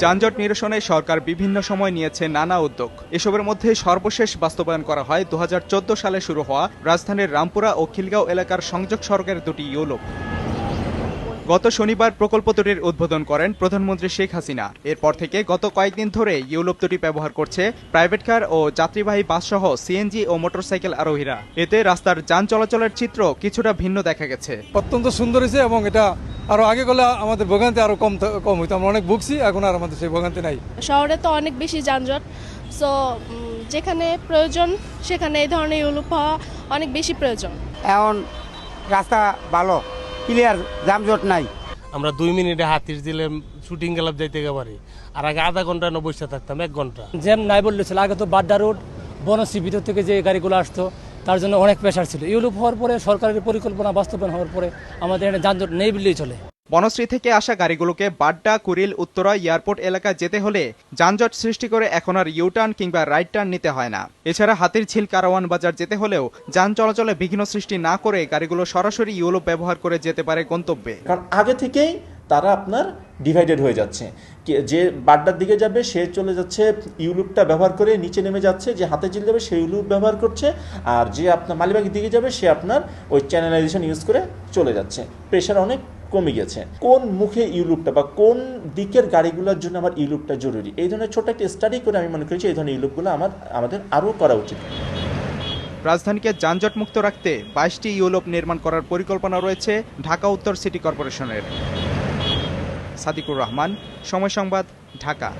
যানজট নিরসনে সরকার বিভিন্ন সময় নিয়েছে নানা উদ্যোগ। এসবের মধ্যে সর্বশেষ বাস্তবায়ন করা হয় দু হাজার চোদ্দ সালে শুরু হওয়া রাজধানীর রামপুরা ও খিলগাঁও এলাকার সংযোগ সড়কের দুটি ইউলোপ। গত শনিবার প্রকল্প দুটির উদ্বোধন করেন প্রধানমন্ত্রী শেখ হাসিনা। এরপর থেকে গত কয়েকদিন ধরে ইউলোপ দুটি ব্যবহার করছে প্রাইভেট কার ও যাত্রীবাহী বাসসহ সিএনজি ও মোটরসাইকেল আরোহীরা। এতে রাস্তার যান চলাচলের চিত্র কিছুটা ভিন্ন দেখা গেছে। অত্যন্ত সুন্দর হয়েছে এবং এটা আরও আগে গেলে আমাদের ভোগান্তি আরও কম কম হইতো। আমরা অনেক ভুগছি এখন আর আমাদের সেই ভোগান্তি নাই। শহরে তো অনেক বেশি যানজট সো যেখানে প্রয়োজন সেখানে এই ধরনের ইউলুপ হওয়া অনেক বেশি প্রয়োজন। এখন রাস্তা ভালো ক্লিয়ার যানজট নাই। আমরা দুই মিনিটে হাতির দিলে শুটিং গেলাম যাইতে পারি। আর আগে আধা ঘণ্টা না বসে থাকতাম এক ঘণ্টা। জ্যাম নাই বললে ছিল আগে তো বাড্ডা রোড বনশ্রী ভিতর থেকে যে গাড়িগুলো আসতো তার জন্য অনেক প্রেশার ছিল। ইউলুপ হওয়ার পরে সরকারের পরিকল্পনা বাস্তবায়ন হওয়ার পরে আমাদের এখানে যানজট নেই বললেই চলে। বনশ্রী থেকে আসা গাড়িগুলোকে বাড্ডা, কুরিল, উত্তরা এয়ারপোর্ট এলাকায় যেতে হলে যানজট সৃষ্টি করে এখন আর ইউটার্ন কিংবা রাইট টার্ন নিতে হয় না। এছাড়া হাতির ঝিল, কারাওয়ান বাজার যেতে হলেও যান চলাচলে বিঘ্ন সৃষ্টি না করে গাড়িগুলো সরাসরি ইউলোপ ব্যবহার করে যেতে পারে গন্তব্যে। কারণ আগে থেকেই তারা আপনার ডিভাইডেড হয়ে যাচ্ছে। যে বাড্ডার দিকে যাবে, সে চলে যাচ্ছে ইউলুপটা ব্যবহার করে নিচে নেমে যাচ্ছে, যে হাতে চিল যাবে সেই ইউলুপ ব্যবহার করছে, আর যে আপনার মালিবাগের দিকে যাবে, সে আপনার ওই চ্যানেলাইজেশন ইউজ করে চলে যাচ্ছে। প্রেশার অনেক কমে গেছে। কোন মুখে ইউলুপটা বা কোন দিকের গাড়িগুলোর জন্য আমার ইউলুপটা জরুরি? এই ধরনের ছোট একটা স্টাডি করে আমি মনে করি এই ধরনের ইউলুপগুলো আমার, আমাদের আরও করা উচিত। রাজধানীকে যানজট মুক্ত রাখতে বাইশটি ইউলোপ নির্মাণ করার পরিকল্পনা রয়েছে ঢাকা উত্তর সিটি কর্পোরেশনের। সাদিকুর রহমান, সময় সংবাদ, ঢাকা।